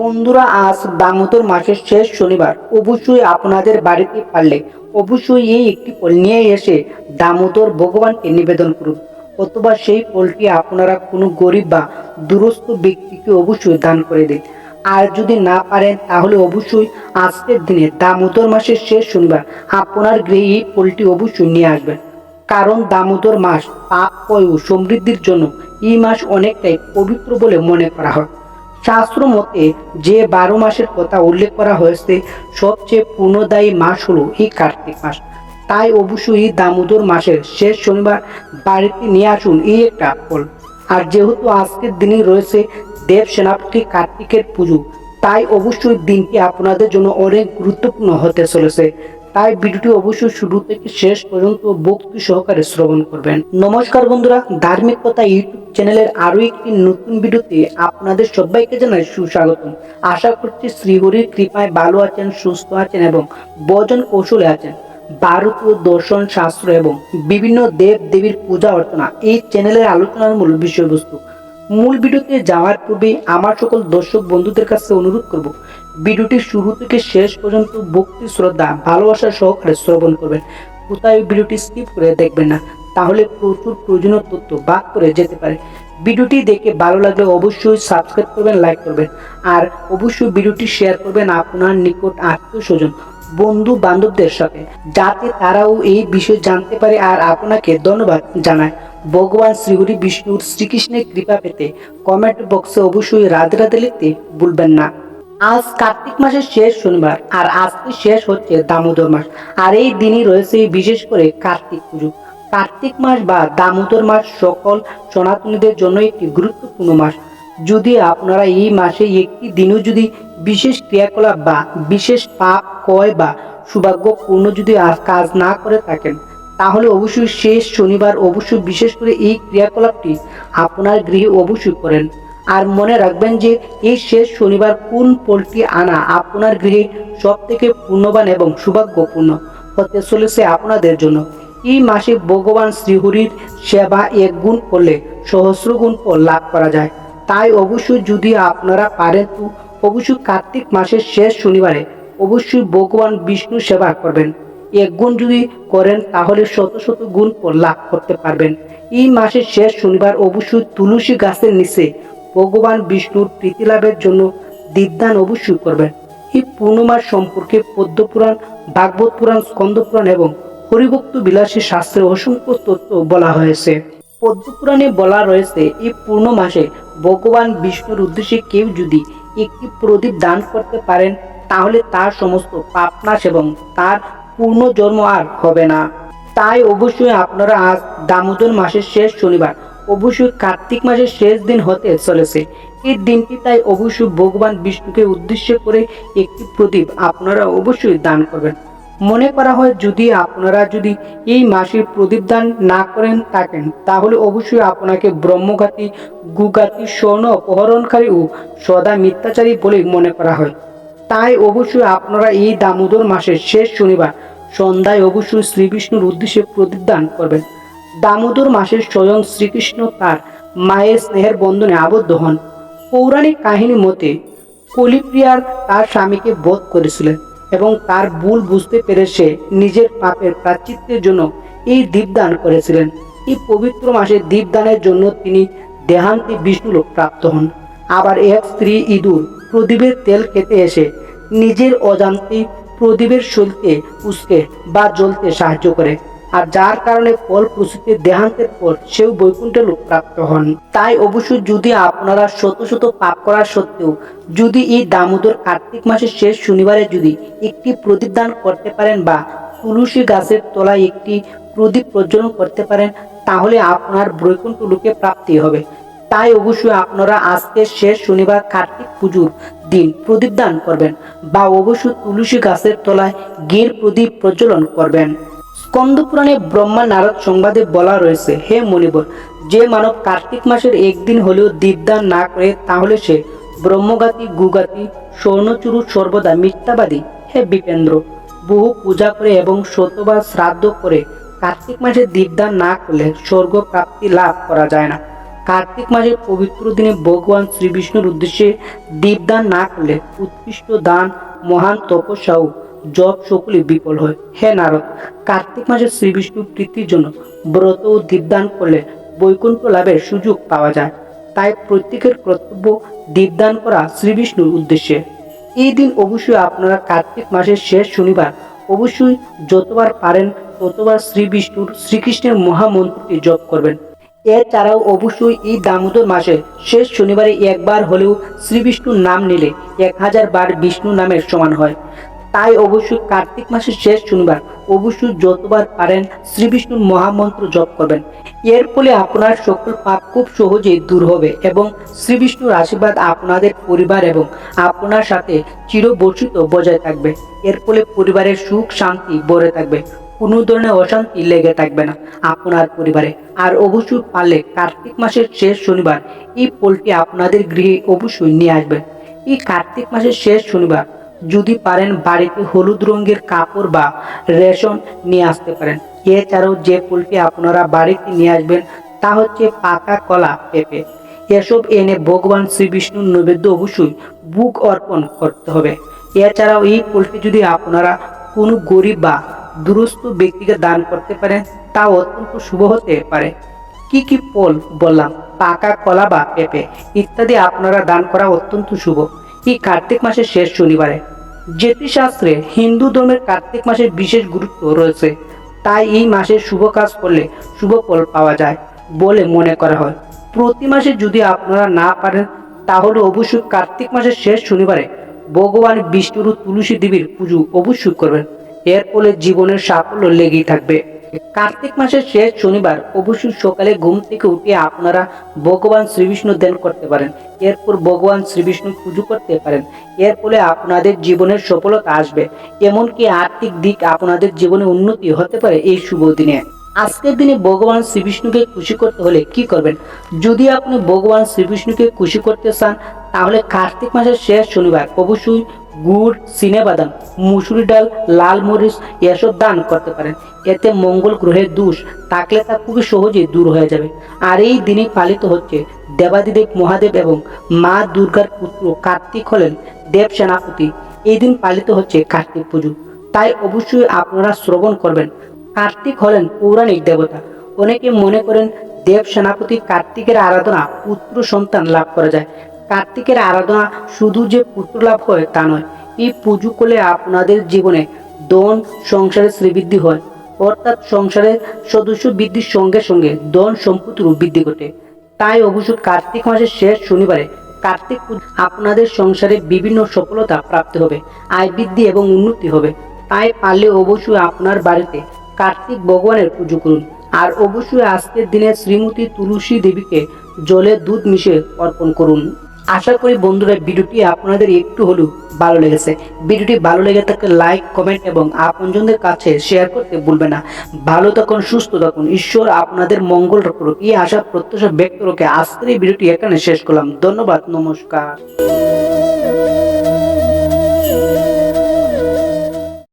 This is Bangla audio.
বন্ধুরা, আজ দামোদর মাসের শেষ শনিবার। অবশ্যই আপনাদের বাড়িতে পারলে অবশ্যই এই একটি ফল নিয়ে এসে দামোদর ভগবানকে নিবেদন করুন। অথবা সেই ফলটি আপনারা কোনো গরিব বা দূরস্থ ব্যক্তিকে অবশ্যই দান করে দিন। আর যদি না পারেন, তাহলে অবশ্যই আজকের দিনে দামোদর মাসের শেষ শনিবার আপনার গৃহে এই ফলটি অবশ্যই নিয়ে আসবেন। কারণ দামোদর মাস পাপ ও সমৃদ্ধির জন্য এই মাস অনেকটাই পবিত্র বলে মনে করা হয়। শাস্ত্র মতে যে বারো মাসের কথা উল্লেখ করা হয়েছে, সবচেয়ে পূর্ণদায়ী মাস হলো এই কার্তিক মাস। তাই অবশ্যই দামোদর মাসের শেষ শনিবার বাড়িতে নিয়ে আসুন এই একটা ফল। আর যেহেতু আজকের দিনে রয়েছে দেব সেনাপতি কার্তিকের পুজো, তাই অবশ্যই দিনটি আপনাদের জন্য অনেক গুরুত্বপূর্ণ হতে চলেছে। তাই ভিডিওটি অবশ্যই শুরু থেকে শেষ পর্যন্ত ভক্তি সহকারে শ্রবণ করবেন। নমস্কার বন্ধুরা, ধার্মিক কথা ইউটিউব চ্যানেলের আরও একটি নতুন ভিডিওতে আপনাদের সবাইকে জানাই সুস্বাগতম। আশা করছি শ্রীহরির কৃপায় ভালো আছেন, সুস্থ আছেন এবং বজন কৌশলে আছেন। ভারতীয় দর্শন শাস্ত্র এবং বিভিন্ন দেব দেবীর পূজা অর্চনা এই চ্যানেলের আলোচনার মূল বিষয়বস্তু। মূল ভিডিওতে যাওয়ার পূর্বে আমার সকল দর্শক বন্ধুদের কাছে অনুরোধ করব ভিডিওটি শুরু থেকে শেষ পর্যন্ত ভক্তি, শ্রদ্ধা, ভালোবাসা সহকারে শ্রবণ করবেন। কোথায় ভিডিওটি স্কিপ করে দেখবেন না, তাহলে প্রচুর প্রয়োজনীয় তথ্য বাদ করে যেতে পারে। ভিডিওটি দেখে ভালো লাগলে অবশ্যই সাবস্ক্রাইব করবেন লাইক করবেন। আর অবশ্যই ভিডিওটি শেয়ার করবেন আপনার নিকট আত্মীয় স্বজন, বন্ধু বান্ধবদের সাথে, যাতে তারাও এই বিষয় জানতে পারে আর আপনাকে ধন্যবাদ জানায়। ভগবান শ্রীহরি বিষ্ণুর শ্রীকৃষ্ণের কৃপা পেতে কমেন্ট বক্সে অবশ্যই রাধে রাধে লিখতে ভুলবেন না। আজ কার্তিক মাসের শেষ শনিবার, আর আজকে শেষ হচ্ছে দামোদর মাস। আর এই দিনই রয়েছে বিশেষ করে কার্তিক পুজো। কার্তিক মাস বা দামোদর মাস সকল সনাতনীদের জন্য একটি গুরুত্বপূর্ণ মাস। যদি আপনারা এই মাসে একটি দিনও যদি বিশেষ ক্রিয়াকলাপ বা বিশেষ পাপ কয় বা সৌভাগ্যপূর্ণ যদি আর কাজ না করে থাকেন, তাহলে অবশ্যই শেষ শনিবার অবশ্যই বিশেষ করে এই ক্রিয়াকলাপটি আপনার গৃহে অবশ্যই করেন। আর মনে রাখবেন যে এই শেষ শনিবার কোন পোলট্রি আনা আপনার গৃহে সব থেকে পূর্ণবান এবং সৌভাগ্যপূর্ণ? হতে চলেছে আপনাদের জন্য। এই মাসে ভগবান শ্রীহরির সেবা এক গুণ করলে, সহস্র গুণ ফল লাভ করা যায়। তাই অবশ্যই যদি আপনারা পারেন তো অবশ্যই কার্তিক মাসের শেষ শনিবারে অবশ্যই ভগবান বিষ্ণু সেবা করবেন। এক গুণ যদি করেন তাহলে শত শত গুণ লাভ করতে পারবেন। এই মাসের শেষ শনিবার অবশ্যই তুলসী গাছের নিচে ভগবান বিষ্ণুর প্রীতি লাভের জন্য দীপদান অবশ্যই করবেন এই পূর্ণমাস সম্পর্কে পদ্মপুরাণ, ভাগবত পুরাণ, স্কন্দ পুরাণ এবং হরিভক্ত বিলাসী শাস্ত্রে অসংখ্য তথ্য বলা হয়েছে। পদ্মপুরাণে বলা রয়েছে, এই পূর্ণ মাসে ভগবান বিষ্ণুর উদ্দেশ্যে কেউ যদি একটি প্রদীপ দান করতে পারেন, তাহলে তার সমস্ত পাপনাশ এবং তার পূর্ণ জন্ম আর হবে না। তাই অবশ্যই আপনারা আজ দামোদর মাসের শেষ শনিবার অবশ্যই কার্তিক মাসের শেষ দিন হতে চলেছে। এই দিনটি তাই অবশ্যই ভগবান বিষ্ণুকে উদ্দেশ্য করে একটি প্রদীপ আপনারা অবশ্যই দান করবেন। মনে করা হয়, যদি আপনারা যদি এই মাসের প্রদীপ দান না করেন থাকেন, তাহলে অবশ্যই আপনাকে ব্রহ্মঘাতী গুগাতি স্বর্ণ অপহরণকারী ও সদা মিথ্যাচারী বলে মনে করা হয়। তাই অবশ্যই আপনারা এই দামোদর মাসের শেষ শনিবার সন্ধ্যায় অবশ্যই শ্রীবিষ্ণুর উদ্দেশ্যে প্রদীপ দান করবেন। দামোদর মাসের স্বয়ং শ্রীকৃষ্ণ তার মায়ের স্নেহের বন্ধনে আবদ্ধ হন। পৌরাণিক কাহিনী মতে কলিপ্রিয়ার তার স্বামীকে বোধ করেছিলেন এবং তার ভুল বুঝতে পেরে সে নিজের পাপের প্রাচিত্যের জন্য এই দীপদান করেছিলেন। এই পবিত্র মাসে দীপদানের জন্য তিনি দেহান্তে বিষ্ণুলোক প্রাপ্ত হন। আবার এক স্ত্রী ইঁদুর প্রদীপের তেল খেতে এসে নিজের অজান্তে প্রদীপের শৈলতে উস্কে বা জ্বলতে সাহায্য করে। আর যার কারণে ফল প্রসূতির দেহান্তের পর সেও বৈকুণ্ঠে লোক প্রাপ্ত হন। তাই অবশ্যই যদি আপনারা শত শত পাপ করার সত্ত্বেও যদি এই দামোদর কার্তিক মাসের শেষ শনিবারে যদি একটি প্রদীপ দান করতে পারেন বা তুলসী গাছের তলায় একটি প্রদীপ প্রজ্বলন করতে পারেন, তাহলে আপনার বৈকুণ্ঠ লোকে প্রাপ্তি হবে। তাই অবশ্যই আপনারা আজকে শেষ শনিবার কার্তিক পুজোর দিন প্রদীপ দান করবেন বা অবশ্যই তুলসী গাছের তলায় গির প্রদীপ প্রজ্বলন করবেন। স্কন্দ পুরাণে ব্রহ্মা নারদ সংবাদে বলা রয়েছে, হে মণিবর, যে মানব কার্তিক মাসের একদিন হলেও দীপদান না করে তাহলে সে ব্রহ্মগাতি, গুগাতি, স্বর্ণচুরু, সর্বদা মিথ্যাবাদী। হে বিপেন্দ্র, বহু পূজা করে এবং শতবার শ্রাদ্ধ করে কার্তিক মাসে দীপদান না করলে স্বর্গ প্রাপ্তি লাভ করা যায় না। কার্তিক মাসের পবিত্র দিনে ভগবান শ্রীবিষ্ণুর উদ্দেশ্যে দীপদান না করলে উৎকৃষ্ট দান, মহান তপস্যাও জপ সকলে বিফল হয়। হে নারদ, কার্তিক মাসে শ্রী বিষ্ণু প্রীতির জন্য ব্রত ও দীপদান করলে বৈকুণ্ঠ লাভের সুযোগ পাওয়া যায়। তাই প্রত্যেকের কর্তব্য দীপদান করা শ্রী বিষ্ণুর উদ্দেশ্যে। এই দিন অবশ্যই আপনারা কার্তিক মাসের শেষ শনিবার অবশ্যই যতবার পারেন ততবার শ্রী বিষ্ণুর শ্রীকৃষ্ণের মহামন্ত্রটি জপ করবেন। এছাড়াও অবশ্যই এই দামোদর মাসে শেষ শনিবারে একবার হলেও শ্রী বিষ্ণুর নাম নিলে এক হাজার বার বিষ্ণু নামের সমান হয়। তাই অবশ্যই কার্তিক মাসের শেষ শনিবার অবশ্যই যতবার পারেন শ্রী বিষ্ণুর মহামন্ত্র জপ করবেন। এর ফলে আপনার সকল পাপ খুব সহজেই দূর হবে এবং শ্রী বিষ্ণুর আশীর্বাদ আপনাদের পরিবার এবং আপনার সাথে চিরবর্ষিত বজায় থাকবে। এর ফলে পরিবারের সুখ, শান্তি ভরে থাকবে। কোনো ধরনের অশান্তি লেগে থাকবে না আপনার পরিবারে। আর অবশ্যই পারলে কার্তিক মাসের শেষ শনিবার এই পোলটি আপনাদের গৃহে অবশ্যই নিয়ে আসবেন এই কার্তিক মাসের শেষ শনিবার যদি পারেন বাড়িতে হলুদ রঙের কাপড় বা রেশন নিয়ে আসতে পারেন। এছাড়াও যে ফুলটি আপনারা বাড়িতে নিয়ে আসবেন, তা হচ্ছে পাকা কলা পেঁপে। এসব এনে ভগবান শ্রীবিষ্ণুর নৈবেদ্য অবশ্যই বুক অর্পণ করতে হবে। এছাড়াও এই ফুলটি যদি আপনারা কোনো গরিব বা দুরস্থ ব্যক্তিকে দান করতে পারেন, তা অত্যন্ত শুভ হতে পারে। কি কি ফল বললাম? পাকা কলা বা পেঁপে ইত্যাদি আপনারা দান করা অত্যন্ত শুভ। এই কার্তিক মাসের শেষ শনিবারে। জ্যোতিষশাস্ত্রে হিন্দু ধর্মের কার্তিক মাসের বিশেষ গুরুত্ব রয়েছে। তাই এই মাসে শুভ কাজ করলে শুভ ফল পাওয়া যায় বলে মনে করা হয়। প্রতি মাসে যদি আপনারা না পারেন, তাহলে অবশ্যই কার্তিক মাসের শেষ শনিবারে ভগবান বিষ্ণুর তুলসী দেবীর পুজো অবশ্যই করবেন। এর ফলে জীবনের সাফল্য লেগেই থাকবে। কার্তিক মাসের শেষ শনিবার অবশ্যই সকালে ঘুম থেকে উঠে আপনারা ভগবান শ্রীবিষ্ণু ধ্যান করতে পারেন। এরপর ভগবান শ্রীবিষ্ণু পুজো করতে পারেন। এর ফলে আপনাদের জীবনের সফলতা আসবে। এমনকি আর্থিক দিক আপনাদের জীবনে উন্নতি হতে পারে এই শুভ দিনে। আজকের দিনে ভগবান শ্রীবিষ্ণুকে খুশি করতে হলে কি করবেন? যদি আপনি ভগবান শ্রীবিষ্ণুকে খুশি করতে চান, তাহলে কার্তিক মাসের শেষ শনিবার অবশ্যই গুড় বাদাম মুসুরি ডাল, লাল মরিচ এসব দান করতে পারেন। এতে মঙ্গল গ্রহের দোষ থাকলে তা খুবই সহজেই দূর হয়ে যাবে। আর এই দিনে পালিত হচ্ছে দেবাদিদেব মহাদেব এবং মা দুর্গার পুত্র কার্তিক হলেন দেব সেনাপতি এই দিন পালিত হচ্ছে কার্তিক পুজো। তাই অবশ্যই আপনারা শ্রবণ করবেন। কার্তিক হলেন পৌরাণিক দেবতা। অনেকে মনে করেন দেব সেনাপতি কার্তিকের আরাধনা পুত্র সন্তান লাভ করা যায়। কার্তিকের আরাধনা শুধু যে পুত্র লাভ হয় তা নয়, এই পুজো করলে আপনাদের জীবনে দন সংসারে শ্রীবৃদ্ধি হয়। অর্থাৎ সংসারের সদস্য বৃদ্ধির সঙ্গে সঙ্গে দন সম্পত্তিরও বৃদ্ধি ঘটে। তাই অবশ্য কার্তিক মাসের শেষ শনিবারে কার্তিক আপনাদের সংসারে বিভিন্ন সফলতা প্রাপ্তি হবে, আয় বৃদ্ধি এবং উন্নতি হবে। তাই পারলে অবশ্যই আপনার বাড়িতে কার্তিক ভগবানের পুজো করুন। আর অবশ্যই আজকের দিনে শ্রীমতী তুলসী দেবীকে জলে দুধ মিশিয়ে অর্পণ করুন। আশা করি বন্ধুরা ভিডিওটি আপনাদের একটু হলেও ভালো লেগেছে। ভিডিওটি ভালো লেগে থাকলে লাইক কমেন্ট এবং আপনজনদের কাছে শেয়ার করতে ভুলবে না। ভালো থাকুন, সুস্থ থাকুন। ঈশ্বর আপনাদের মঙ্গল করুক। এই আশা, প্রত্যাশা ব্যক্ত রেখে আজকের এই ভিডিওটি এখানে শেষ করলাম। ধন্যবাদ, নমস্কার।